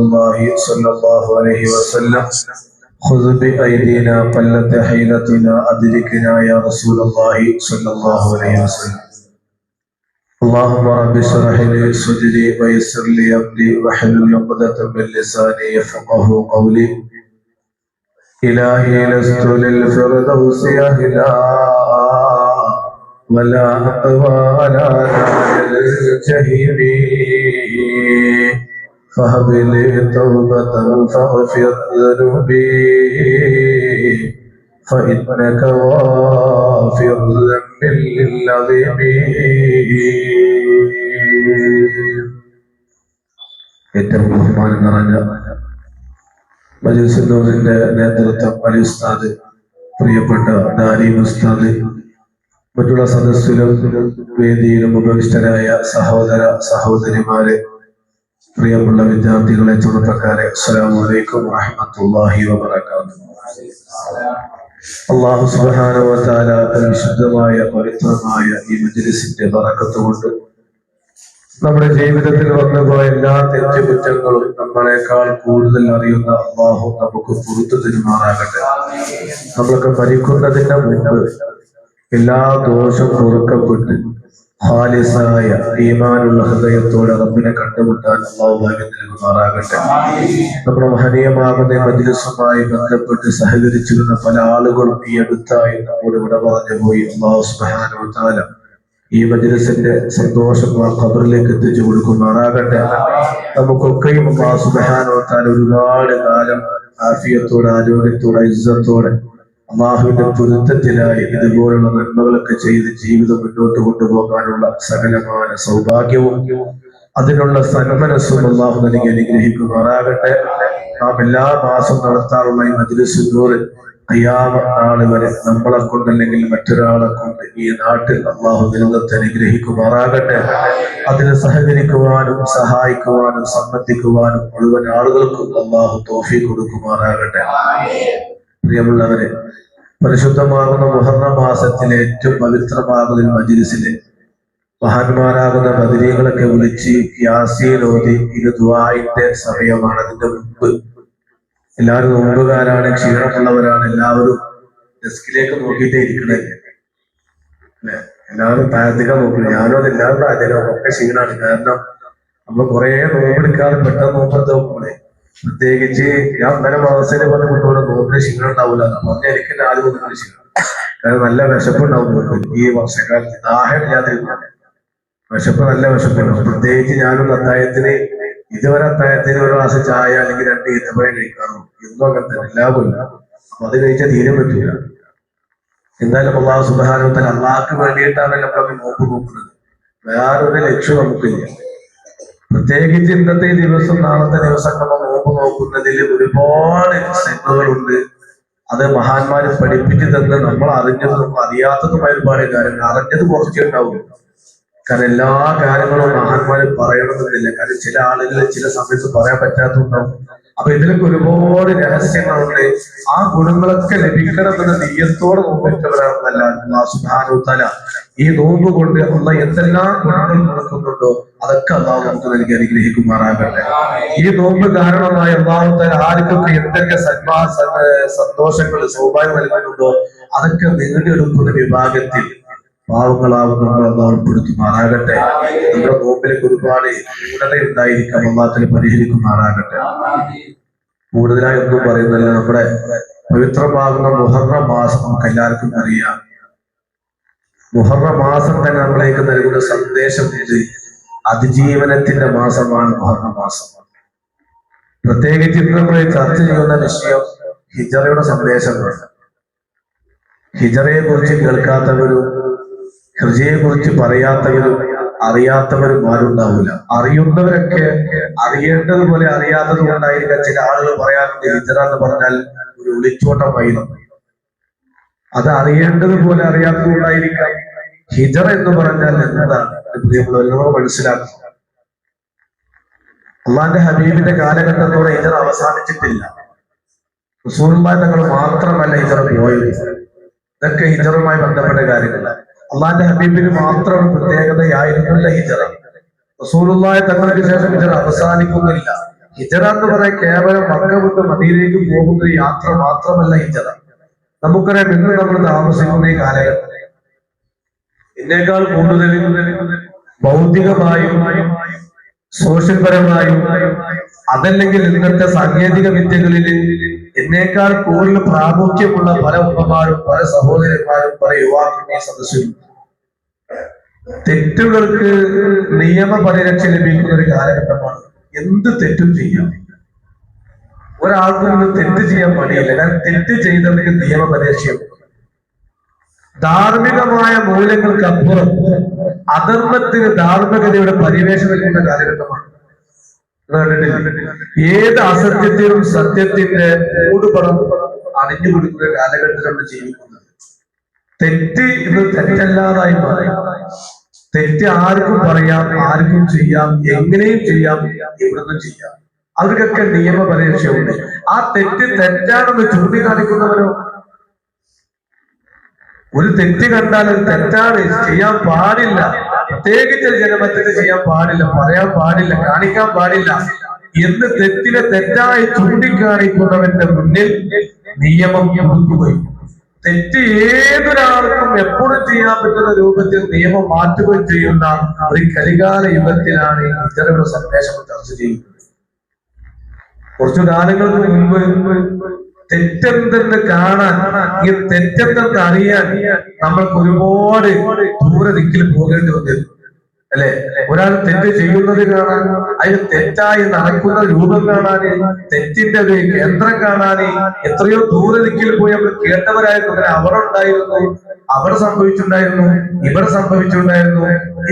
الله صلى الله عليه وسلم. خذ بأيدينا قلت حيلتنا أدركنا يا رسول الله صلى الله عليه وسلم. اللهم رب اشرح لي صدري ويسر لي أمري واحلل عقدة من لساني يفقه قولي. إلهي لست للفردوس أهلا ولا أقوى على الجحيم فهب لي توبة فاغفر ذنوبي فإنك غافر الذنب العظيم ഏറ്റവും ബഹുമാനം നിറഞ്ഞ മജീസിന്റെ നേതൃത്വം അലി ഉസ്താദ് പ്രിയപ്പെട്ട ദാരി ഉസ്താദ് മറ്റുള്ള സദസ്സിലും വേദിയിലും ഉപവിഷ്ടരായ സഹോദര സഹോദരിമാരെ പ്രിയമുള്ള വിദ്യാർത്ഥികളെ ചെറുപ്പക്കാരെ അസ്സലാമലൈക്കും അലൈക്കും വറഹ്മത്തുള്ളാഹി വബറകാതുഹു. അള്ളാഹു സുബ്ഹാനഹു വിശുദ്ധമായ പവിത്രമായ ഈ മജ്ലിസിന്റെ വറക്കത്തുകൊണ്ട് നമ്മുടെ ജീവിതത്തിൽ വന്നുപോയ എല്ലാ തെറ്റുകുറ്റങ്ങളും നമ്മളെക്കാൾ കൂടുതൽ അറിയുന്ന അള്ളാഹു നമുക്ക് പുറത്തു തിരുമാറാകട്ടെ. നമ്മളൊക്കെ ഭരിക്കുന്നതിന്റെ മുൻപ് എല്ലാ ദോഷം പൊറുക്കപ്പെട്ട് ഹാലിസായ റബ്ബിനെ കണ്ടുമുട്ടാൻ നമ്മുടെ ബന്ധപ്പെട്ട് സഹകരിച്ചിരുന്ന പല ആളുകളും ഈ അടുത്തായി നമ്മോട് ഇവിടെ പറഞ്ഞു പോയി. അള്ളാഹു ഈ മജ്ലിസിന്റെ സന്തോഷം ആ ഖബറിലേക്ക് എത്തിച്ചു കൊടുക്കുമാറാകട്ടെ. നമുക്കൊക്കെയും അള്ളാഹു വ ഒരുപാട് കാലം ആഫിയത്തോടെ ആരോഗ്യത്തോടെ ഇസ്സത്തോടെ അള്ളാഹുവിന്റെ പൊരുത്തത്തിലായി ഇതുപോലുള്ള നന്മകളൊക്കെ ചെയ്ത് ജീവിതം മുന്നോട്ട് കൊണ്ടുപോകാനുള്ള സകലമായ സൗഭാഗ്യവും അതിനുള്ള സന്മനസ്സും അള്ളാഹു നൽകി അനുഗ്രഹിക്കുമാറാകട്ടെ. നാം എല്ലാ മാസം നടത്താറുള്ള ഈ മജ്ലിസിനോട് അയ്യാമ നാൾ വരെ നമ്മളെ കൊണ്ടല്ലെങ്കിൽ മറ്റൊരാളെ കൊണ്ട് ഈ നാട്ടിൽ അള്ളാഹു നിലനിർത്തി അനുഗ്രഹിക്കുമാറാകട്ടെ. അതിന് സഹകരിക്കുവാനും സഹായിക്കുവാനും സംബന്ധിക്കുവാനും മുഴുവൻ ആളുകൾക്കും അള്ളാഹു തോഫി കൊടുക്കുമാറാകട്ടെ. പ്രിയമുള്ളവരെ പരിശുദ്ധമാകുന്ന മുഹർണ മാസത്തിലെ ഏറ്റവും പവിത്രമാകുന്ന മജിലിസിലെ മഹാന്മാരാകുന്ന ബദരീകളൊക്കെ വിളിച്ച് യാസീലോതി ഇത് ദുആഇന്റെ സമയമാണ്. അതിന്റെ മുമ്പ് എല്ലാവരും നോമ്പുകാരാണ് ക്ഷീണമുള്ളവരാണ് എല്ലാവരും ഡെസ്കിലേക്ക് നോക്കിയിട്ടേ ഇരിക്കണേ. എല്ലാവരും താഴത്തേക്കാ നോക്കി ഞാനും അത് എല്ലാവരും താഴത്തേക്കാ ഒക്കെ ക്ഷീണാണ്. കാരണം നമ്മൾ കുറെ നോമ്പെടുക്കാതെ പെട്ടെന്ന് നോമ്പെടുത്ത് നോക്കുമ്പോഴേ പ്രത്യേകിച്ച് ഞാൻ ഇന്നലെ മാസത്തിൽ പറഞ്ഞ കുട്ടികളെ നോക്കുന്ന ക്ഷീണം ഉണ്ടാവില്ല പറഞ്ഞ എനിക്ക് ആദ്യം ഒന്നും ക്ഷീണം കാരണം നല്ല വിശപ്പുണ്ടാവും ഈ വർഷക്കാലത്ത് ദാഹം ഇല്ലാതിരുന്നത് വിശപ്പ് നല്ല വിശപ്പുണ്ടാവും പ്രത്യേകിച്ച് ഞാനും അത്തായത്തിന് ഇതുവരെ അത്തായത്തിന് ഒരു ഗ്ലാസ് ചായ അല്ലെങ്കിൽ രണ്ട് ഈത്തപ്പഴം കഴിക്കാറുള്ളൂ. എന്നും അങ്ങനെ തന്നെ എല്ലാ കൊല്ലം അപ്പൊ അത് കഴിച്ചാൽ തീരെ പറ്റില്ല എന്തായാലും അള്ളാഹു സുബാനത്തിൽ അള്ളാഹ്ക്ക് വേണ്ടിയിട്ടാണ് നമ്മളൊക്കെ നോക്ക് നോക്കുന്നത്. വേറൊരു ലക്ഷ്യം നമുക്കില്ല. പ്രത്യേകിച്ച് ഇന്നത്തെ ദിവസം നാളത്തെ ദിവസം നമ്മൾ നോമ്പ് നോക്കുന്നതിൽ ഒരുപാട് സിനിമകളുണ്ട് അത് മഹാന്മാര് പഠിപ്പിച്ചു തന്ന് നമ്മൾ അറിഞ്ഞതും അറിയാത്തതുമായ ഒരുപാട് കാര്യങ്ങൾ. അറിഞ്ഞത് കുറച്ചേ ഉണ്ടാവും കാരണം എല്ലാ കാര്യങ്ങളും മഹാന്മാര് പറയണമെന്നില്ല. കാരണം ചില ആളുകൾ ചില സമയത്ത് പറയാൻ പറ്റാത്തതുണ്ടാവും. അപ്പൊ ഇതിലൊക്കെ ഒരുപാട് രഹസ്യങ്ങളുണ്ട്. ആ ഗുണങ്ങളൊക്കെ ലഭിക്കണമെന്ന നീയത്തോടെ നോക്കിയിട്ടവരാണെന്നല്ല സുധാനോത്തല ഈ നോമ്പ് കൊണ്ട് ഉള്ള എന്തെല്ലാം ഗുണങ്ങൾ നടക്കുന്നുണ്ടോ അതൊക്കെ അള്ളാഹു നമുക്ക് നൽകി അനുഗ്രഹിക്കുമാറാകട്ടെ. ഈ നോമ്പ് കാരണമായി അള്ളാഹു തന്നെ ആർക്കൊക്കെ എന്തൊക്കെ സന്മാ സന്തോഷങ്ങൾ സൗഭാഗ്യം നൽകുന്നുണ്ടോ അതൊക്കെ നേടിയെടുക്കുന്ന വിഭാഗത്തിൽ പാവങ്ങളാവുന്ന നമ്മൾ അള്ളാഹ് ഉൾപ്പെടുത്തുമാറാകട്ടെ. നമ്മുടെ നോമ്പിലേക്ക് ഒരുപാട് ന്യൂനത ഉണ്ടായിരിക്കാം അള്ളാഹത്തിന് പരിഹരിക്കുമാറാകട്ടെ. കൂടുതലായി ഒന്നും പറയുന്നില്ല നമ്മുടെ പവിത്രമാകുന്ന മുഹറ മാസം നമുക്ക് എല്ലാവർക്കും അറിയാം. മുഹറ മാസം തന്നെ നമ്മളേക്ക് നൽകുന്ന സന്ദേശം ഇത്. അതിജീവനത്തിന്റെ മാസമാണ് മുഹറ മാസം പ്രത്യേകിച്ച് ഇന്ന് നമ്മൾ ചർച്ച ചെയ്യുന്ന വിഷയം ഹിജറയുടെ സന്ദേശങ്ങളാണ്. ഹിജറയെ കുറിച്ച് കേൾക്കാത്തവരും ഹൃജയെ കുറിച്ച് പറയാത്തവരും അറിയാത്തവരും ആരുണ്ടാവില്ല അറിയുന്നവരൊക്കെ അറിയേണ്ടതുപോലെ അറിയാത്തത് കൊണ്ടായിരിക്കാം ചില ആളുകൾ പറയാറുണ്ട് ഹിജറ എന്ന് പറഞ്ഞാൽ ഒരു ഒളിച്ചോട്ടമായിരുന്നു അത് അറിയേണ്ടത് പോലെ അറിയാത്തതുകൊണ്ടായിരിക്കാം. ഹിജറ എന്ന് പറഞ്ഞാൽ എന്താണ്? പ്രിയമുള്ളവർ മനസ്സിലാക്കുക അള്ളാന്റെ ഹബീബിന്റെ കാലഘട്ടത്തോടെ ഹിജറ അവസാനിച്ചിട്ടില്ല. റസൂലുള്ളാഹി തങ്ങൾ മാത്രമല്ല ഹിജറ പോയത്. ഇതൊക്കെ ഹിജറുമായി ബന്ധപ്പെട്ട കാര്യങ്ങളാണ്. അള്ളാന്റെ ഹബീബിന് മാത്രം പ്രത്യേകതയായിരുന്നില്ല ഹിജറ. റസൂലുള്ളാഹി തങ്ങൾക്ക് ശേഷം ഹിജറ അവസാനിക്കുന്നില്ല. ഹിജറ എന്ന് പറയാൻ കേവലം മക്ക വിട്ട് മദീനയിലേക്ക് പോകുന്ന യാത്ര മാത്രമല്ല ഹിജറ. നമുക്കറിയാം ഇന്ന് നമ്മൾ താമസിക്കുന്ന ഈ കാലഘട്ടം എന്നേക്കാൾ കൂടുതൽ ഭൗതികമായും സോഷ്യൽ പരമായും അതല്ലെങ്കിൽ ഇന്നത്തെ സാങ്കേതിക വിദ്യകളിൽ എന്നേക്കാൾ കൂടുതൽ പ്രാമുഖ്യമുള്ള പല ഉമ്മമാരും പല സഹോദരന്മാരും പല യുവാക്കളും ഈ സദസ്സിലും തെറ്റുകൾക്ക് നിയമപരിരക്ഷ ലഭിക്കുന്ന ഒരു കാലഘട്ടമാണ്. എന്ത് തെറ്റും ചെയ്യാം? ഒരാൾക്കും ഇന്ന് തെറ്റ് ചെയ്യാൻ മടിയില്ല. കാരണം തെറ്റ് ചെയ്തവർക്ക് നിയമപരീക്ഷയും ധാർമ്മികമായ മൂല്യങ്ങൾക്ക് അപ്പുറം അധർമ്മത്തിന് ധാർമ്മികതയുടെ പരിവേഷം നൽകുന്ന കാലഘട്ടമാണ്. ഏത് അസത്യത്തിനും സത്യത്തിന്റെ മൂടുപടം അണിഞ്ഞു കൊടുക്കുന്ന കാലഘട്ടത്തിലാണ് ജീവിക്കുന്നത്. തെറ്റ് ഇന്ന് തെറ്റല്ലാതായി മാറി. തെറ്റ് ആർക്കും പറയാം ആർക്കും ചെയ്യാം എങ്ങനെയും ചെയ്യാം എവിടുന്നും ചെയ്യാം. അവർക്കൊക്കെ നിയമപരീക്ഷയുണ്ട് ആ തെറ്റ് തെറ്റാണെന്ന് ചൂണ്ടിക്കാണിക്കുന്നവരോ ഒരു തെറ്റ് കണ്ടാൽ അത് തെറ്റാണ്. ചെയ്യാൻ പാടില്ല. പ്രത്യേകിച്ച് ജനമത്തിന് ചെയ്യാൻ പാടില്ല പറയാൻ പാടില്ല കാണിക്കാൻ പാടില്ല. എന്ന് തെറ്റിനെ തെറ്റായി ചൂണ്ടിക്കാണിക്കുന്നവന്റെ മുന്നിൽ നിയമം കൊടുക്കുകയും തെറ്റ് ഏതൊരാൾക്കും എപ്പോഴും ചെയ്യാൻ പറ്റുന്ന രൂപത്തിൽ നിയമം മാറ്റുകയും ചെയ്യുന്ന ഒരു കലികാല യുഗത്തിലാണ് ഈ ഇത്തരയുടെ സന്ദേശം ചർച്ച ചെയ്യുന്നത്. കുറച്ചു കാലങ്ങൾക്ക് മുൻപ് തെറ്റെന്തെന്ന് കാണാൻ ഈ തെറ്റെന്തെന്ന് അറിയാൻ നമ്മൾക്ക് ഒരുപാട് ദൂര ദിക്കിൽ പോകേണ്ടി വന്നിരുന്നു. അല്ലെ? ഒരാൾ തെറ്റ് ചെയ്യുന്നത് കാണാൻ അതിന് തെറ്റായി നടക്കുന്ന രൂപം കാണാന് തെറ്റിന്റെ കേന്ദ്രം കാണാന് എത്രയോ ദൂരദിക്കിൽ പോയി നമ്മൾ കേട്ടവരായിരുന്നു. അങ്ങനെ അവിടെ സംഭവിച്ചിട്ടുണ്ടായിരുന്നു ഇവിടെ സംഭവിച്ചിട്ടുണ്ടായിരുന്നു.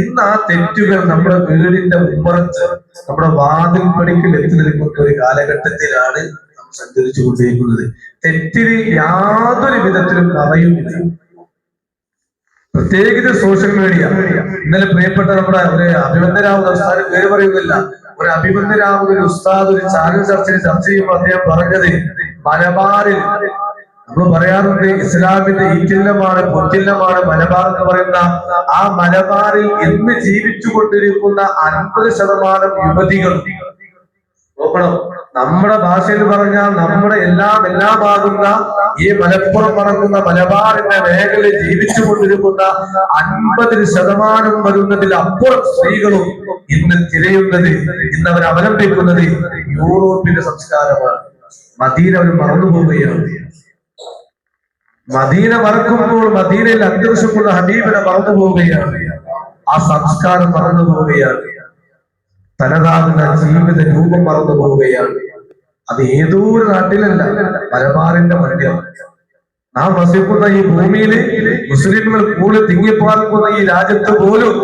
ഇന്ന് ആ തെറ്റുകൾ നമ്മുടെ വീടിന്റെ ഉമ്മറച്ച് നമ്മുടെ വാതിൽ പടിക്കൽ എത്തി നിൽക്കുന്ന ഒരു കാലഘട്ടത്തിലാണ് നാം സഞ്ചരിച്ചു കൊണ്ടിരിക്കുന്നത് തെറ്റിന് യാതൊരു വിധത്തിലും പറയുന്നില്ല. പ്രത്യേകിച്ച് സോഷ്യൽ മീഡിയ ഇന്നലെ പ്രിയപ്പെട്ട നമ്മുടെ ഒരു അഭിബന്ധരാവുന്ന ഉസ്താദ് പേര് പറയുന്നില്ല. ഒരു അഭിബന്ധരാവുന്ന ഒരു ഉസ്താദ് ഒരു ചാനൽ ചർച്ചയിൽ ചർച്ച ചെയ്യുമ്പോൾ അദ്ദേഹം പറഞ്ഞത് മലബാറിൽ നമ്മൾ പറയാറുണ്ട് ഇസ്ലാമിന്റെ ഈറ്റില്ലമാണ് പൊറ്റില്ലമാണ് മലബാർ എന്ന് പറയുന്ന ആ മലബാറിൽ ഇന്ന് ജീവിച്ചു കൊണ്ടിരിക്കുന്ന അൻപത് ശതമാനം യുവതികൾ. നോക്കണം? നമ്മുടെ ഭാഷയിൽ പറഞ്ഞാൽ നമ്മുടെ എല്ലാം എല്ലാമാകുന്ന ഈ മലപ്പുറം പറക്കുന്ന മലബാറിന്റെ മേഖലയിൽ ജീവിച്ചു കൊണ്ടിരിക്കുന്ന അൻപതിന് ശതമാനം വരുന്നതിൽ അപ്പുറം സ്ത്രീകളും ഇന്ന് തിരയുന്നത് ഇന്ന് അവർ അവലംബിക്കുന്നത് യൂറോപ്പിന്റെ സംസ്കാരമാണ്. മദീന അവർ മറന്നു പോവുകയാണ് മദീന മറക്കുമ്പോൾ മദീനയിൽ അന്തരീക്ഷമുള്ള ഹബീബിനെ മറന്നു പോവുകയാണ്. ആ സംസ്കാരം മറന്നു പോവുകയാണ്. തനതാകുന്ന ജീവിത രൂപം മറന്നു പോവുകയാണ്. അത് ഏതോ ഒരു നാട്ടിലല്ല മലബാറിന്റെ മണ്ഡലം നാം വസിക്കുന്ന ഈ ഭൂമിയിൽ മുസ്ലിങ്ങൾ കൂടി തിങ്ങിപ്പാർക്കുന്ന ഈ രാജ്യത്ത് പോലും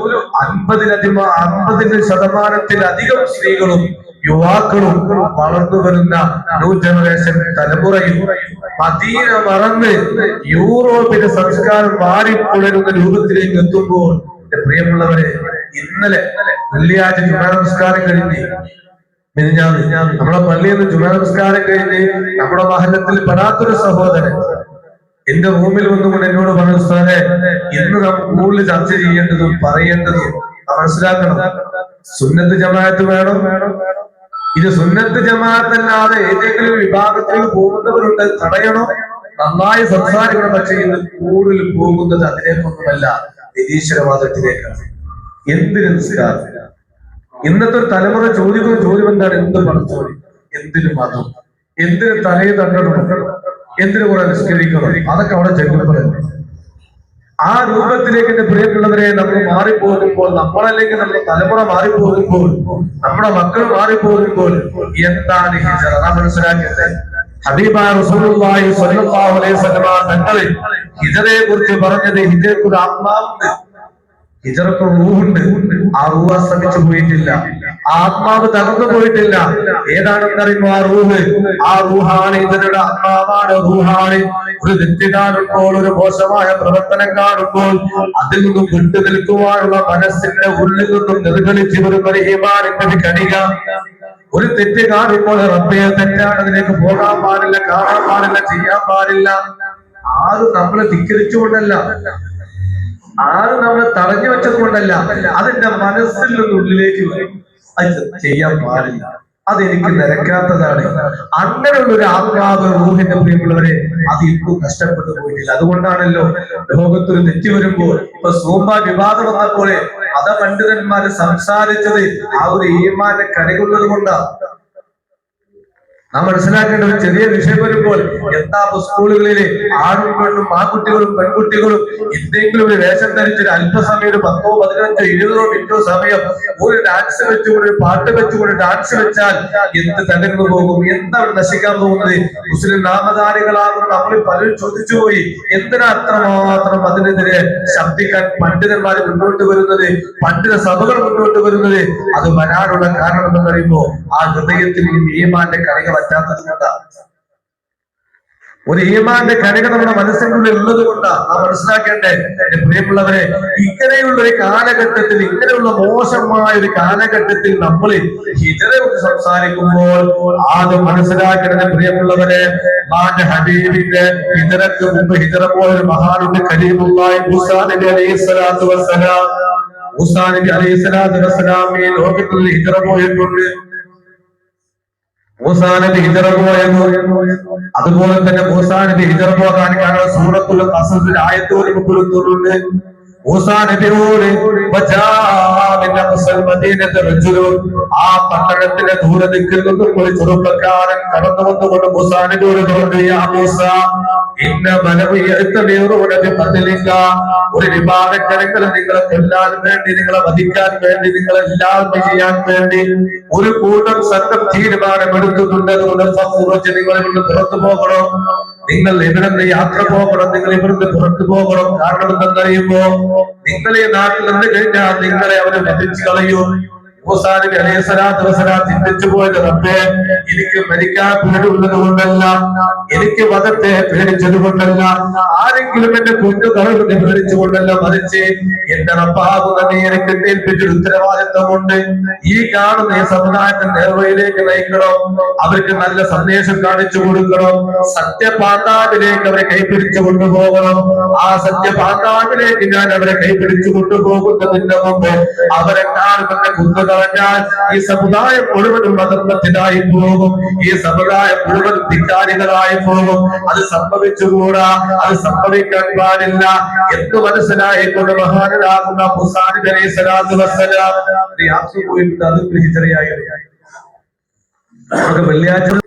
അൻപതിലധികം അൻപതിന് ശതമാനത്തിലധികം സ്ത്രീകളും യുവാക്കളും വളർന്നു വരുന്ന ന്യൂ ജനറേഷൻ തലമുറയും മദീന മറന്ന് യൂറോപ്പിന്റെ സംസ്കാരം വാരിപ്പുണരുന്ന രൂപത്തിലേക്ക് എത്തുമ്പോൾ പ്രിയമുള്ളവരെ ഇന്നലെ വെള്ളിയാഴ്ച നമസ്കാരം കഴിഞ്ഞ് മിനിഞ്ഞാന്ന് നമ്മുടെ പള്ളിയിൽ നിന്ന് നമസ്കാരം കഴിഞ്ഞ് നമ്മുടെ മഹല്ലത്തിൽ പെടാത്തൊരു സഹോദരൻ എന്റെ റൂമിൽ വന്നുകൊണ്ട് എന്നോട് പറഞ്ഞു സാറേ ഇന്ന് നാം കൂടുതൽ ചർച്ച ചെയ്യേണ്ടതും പറയേണ്ടതും മനസ്സിലാക്കണം. സുന്നത്ത് ജമാഅത്ത് വേണം. ഇത് സുന്നത്ത് ജമാഅത്ത് അല്ലാതെ ഏതെങ്കിലും വിഭാഗത്തിൽ പോകുന്നവരുണ്ട് തടയണോ? നന്നായി സംസാരിക്കണം പക്ഷെ ഇന്ന് കൂടുതൽ പോകുന്നത് അതിലേക്കൊന്നുമല്ല നിരീശ്വരവാദത്തിലേക്കാണ്. എന്തിന് നിസ്കാരം? ഇന്നത്തെ ഒരു തലമുറ ചോദിക്കുന്ന ചോദ്യം എന്താണ്? എന്ത് പഠിച്ചോളി എന്തിനു മതം എന്തിന് തലയിൽ തണ്ടണം? എന്തിനു കുറെ നിസ്കരിക്കണം? അതൊക്കെ അവിടെ ചെല്ലുമ്പോഴല്ലേ ആ രൂപത്തിലേക്ക് എന്റെ പ്രിയപ്പെട്ടവരെ നമ്മൾ മാറിപ്പോകുമ്പോൾ നമ്മളല്ലെങ്കിൽ നമ്മുടെ തലമുറ മാറിപ്പോകുമ്പോൾ നമ്മുടെ മക്കൾ മാറിപ്പോകുമ്പോൾ എന്താണ് ഹിജറ നാം മനസ്സിലാക്കിയത് തങ്ങൾ ഹിജറയെ കുറിച്ച് പറഞ്ഞത് ഹിജറയ്ക്ക് ഒരു ആത്മാവുണ്ട് ഹിജറക്ക് റൂഹുണ്ട് ആ റൂഹ് ശ്രമിച്ചു പോയിട്ടില്ല. ആത്മാവ് തകർന്നു പോയിട്ടില്ല. ഏതാണെന്നറിയുമോ ആ റൂഹ്? ആ റൂഹാണ് ഇതരുടെ ആത്മാവാണ് റൂഹാണ്. ഒരു തെറ്റ് കാണുമ്പോൾ ഒരു മോശമായ പ്രവർത്തനം കാണുമ്പോൾ അതിൽ നിന്നും വിട്ടു നിൽക്കുവാനുള്ള മനസ്സിന്റെ ഉള്ളിൽ നിന്നും നിർഗളിച്ചു വരുന്ന ഒരു ഈമാനിന്റെ ഒരു കണിക ഒരു തെറ്റ് കാണുമ്പോൾ റബ്ബയെ തെറ്റാണ് അതിലേക്ക് പോകാൻ പാടില്ല കാണാൻ പാടില്ല ചെയ്യാൻ പാടില്ല. ആരും നമ്മളെ ധിക്കരിച്ചുകൊണ്ടല്ല. ആരും നമ്മളെ തടഞ്ഞു വെച്ചത് കൊണ്ടല്ല അതിന്റെ മനസ്സിൽ നിന്നുള്ളിലേക്ക് വരും. അത് ചെയ്യാൻ പാടില്ല. അതെനിക്ക് നിരക്കാത്തതാണ്. അങ്ങനെയുള്ള ഒരു ആത്മാവ് റൂഹിന്റെ പ്രിയമുള്ളവരെ അത് ഇപ്പോൾ നഷ്ടപ്പെട്ടു പോയിട്ടില്ല. അതുകൊണ്ടാണല്ലോ ലോകത്തൊരു തെറ്റി വരുമ്പോൾ ഇപ്പൊ സൂമ്പ വിവാദം വന്നപ്പോൾ മതപണ്ഡിതന്മാര് സംസാരിച്ചത് ആ ഒരു ഈമാന്റെ കരകൊള്ളത് കൊണ്ടാണ് നാം മനസ്സിലാക്കേണ്ട ഒരു ചെറിയ വിഷയം വരുമ്പോൾ എന്താ സ്കൂളുകളിലെ ആണും പെണ്ണും ആൺകുട്ടികളും പെൺകുട്ടികളും എന്തെങ്കിലും ഒരു വേഷം ധരിച്ച് ഒരു അല്പസമയം ഒരു പത്തോ പതിനഞ്ചോ ഇരുപതോ മിനിറ്റോ സമയം ഒരു ഡാൻസ് വെച്ചുകൊണ്ട് ഒരു പാട്ട് വെച്ചുകൊണ്ട് ഡാൻസ് വെച്ചാൽ എന്ത് തകർന്നു പോകും? എന്താണ് നശിക്കാൻ പോകുന്നത്? മുസ്ലിം നാമധാരികളാകുന്ന നമ്മൾ പലരും ചോദിച്ചു പോയി എന്തിനാ അത്രമാത്രം അതിനെതിരെ ശബ്ദിക്കാൻ പണ്ഡിതന്മാർ മുന്നോട്ട് വരുന്നത്? പണ്ഡിത സഭകൾ മുന്നോട്ട് വരുന്നത്? അത് വരാനുള്ള കാരണം എന്ന് പറയുമ്പോ ആ ഹൃദയത്തിൽ ഈമാന്റെ കണിക പറ്റാത്തത് കൊണ്ടാണ് ഒരു ഈമാന്റെ കണിക നമ്മുടെ ഉള്ളിൽ ഉള്ളത് കൊണ്ടാണ് ആ മനസ്സിലാക്കേണ്ടേ? എന്റെ പ്രിയമുള്ളവരെ ഇങ്ങനെയുള്ള ഒരു കാലഘട്ടത്തിൽ ഇങ്ങനെയുള്ള മോശമായ ഒരു കാലഘട്ടത്തിൽ നമ്മൾ ഹിജറെ കുറിച്ച് സംസാരിക്കുമ്പോൾ ആദ്യം മനസ്സിലാക്കേണ്ട പ്രിയമുള്ളവരെ മാന്റെ ഹബീബിന്റെ ഹിജറക്ക് മുമ്പ് ഹിജറ പോയ ഒരു മഹാനുണ്ട് കരീമുള്ളാഹി മൂസാ അലൈഹി സ്വലാത്തു വസ്സലാം. അലൈഹി സ്വലാത്തു വസ്സലാം ഈ ലോകത്തിൽ ഹിജറ പോയിട്ടുണ്ട്. മൂസാനബി ഹിജറ പോയെന്നു അതുപോലെ തന്നെ മൂസാനബി ഹിജറ പോകാൻ കാരണം സൂറത്തുൽ കസസിൽ ആയത്ത് ഒരു ആ പട്ടണത്തിന്റെ ദൂരെ നിന്നും ഒരു ചെറുപ്പക്കാരൻ കടന്നു വന്നുകൊണ്ട് മൂസാ നബിയോട് പറഞ്ഞു യാ മൂസ ഇന്ന ബിഖത്ലിക ഒരു വിഭാഗജനങ്ങൾ നിങ്ങളെ കൊല്ലാൻ വേണ്ടി നിങ്ങളെ വധിക്കാൻ വേണ്ടി നിങ്ങളെ എല്ലാം ചെയ്യാൻ വേണ്ടി ഒരു കൂട്ടം സംഘം തീരുമാനമെടുക്കുന്നുണ്ട്. അതുകൊണ്ട് നിങ്ങൾ പുറത്തു പോകണം. നിങ്ങൾ ഇവിടുന്ന് യാത്ര പോകണം നിങ്ങൾ ഇവിടുന്ന് പുറത്തു പോകണം. കാരണം എന്തെന്നറിയുമ്പോ നിങ്ങളെ നാട്ടിൽ നിന്ന് കഴിഞ്ഞാൽ നിങ്ങളെ അവരെ വധിച്ചു കളയും. മൂസാ നബി അലൈഹി സ്വലാത്തു ചിന്തിച്ചു പോയത് റബ്ബേ എനിക്ക് മരിക്കാൻ പേടിയുള്ളത് കൊണ്ടല്ല. എനിക്ക് വധത്തെ പേടിച്ചത് കൊണ്ടല്ല. ആരെങ്കിലും എന്റെ കുഞ്ഞു തളവിനെ പേടിച്ചു കൊണ്ടല്ല മറിച്ച് എന്റെ റബ്ബാകുന്ന നീ എനിക്ക് ഏൽപ്പിച്ചൊരു ഉത്തരവാദിത്വമുണ്ട്. ഈ കാണുന്ന ഈ സമുദായത്തിന്റെ നേർവയിലേക്ക് നയിക്കണം. അവർക്ക് നല്ല സന്ദേശം കാണിച്ചു കൊടുക്കണം. സത്യപാതാവിലേക്ക് അവരെ കൈപിടിച്ചു കൊണ്ടുപോകണം. ആ സത്യപാതാവിലേക്ക് ഞാൻ അവരെ കൈപിടിച്ചു കൊണ്ടുപോകുന്നതിന്റെ മുമ്പ് അവരെ കാണുന്ന കുന്നു കളഞ്ഞാൽ ഈ സമുദായം മുഴുവനും അധർമ്മത്തിനായി പോകും. ഈ സമുദായം മുഴുവൻ ധിക്കാരികളായി പോകും. അത് സംഭവിച്ചുകൂടാ? അത് സംഭവിക്കാൻ പാടില്ല. എന്ന് മനസ്സിലായിക്കൊണ്ട് മഹാനരാകുന്ന മുസാനി അലൈഹി പോയിട്ട് വെള്ളിയാഴ്ച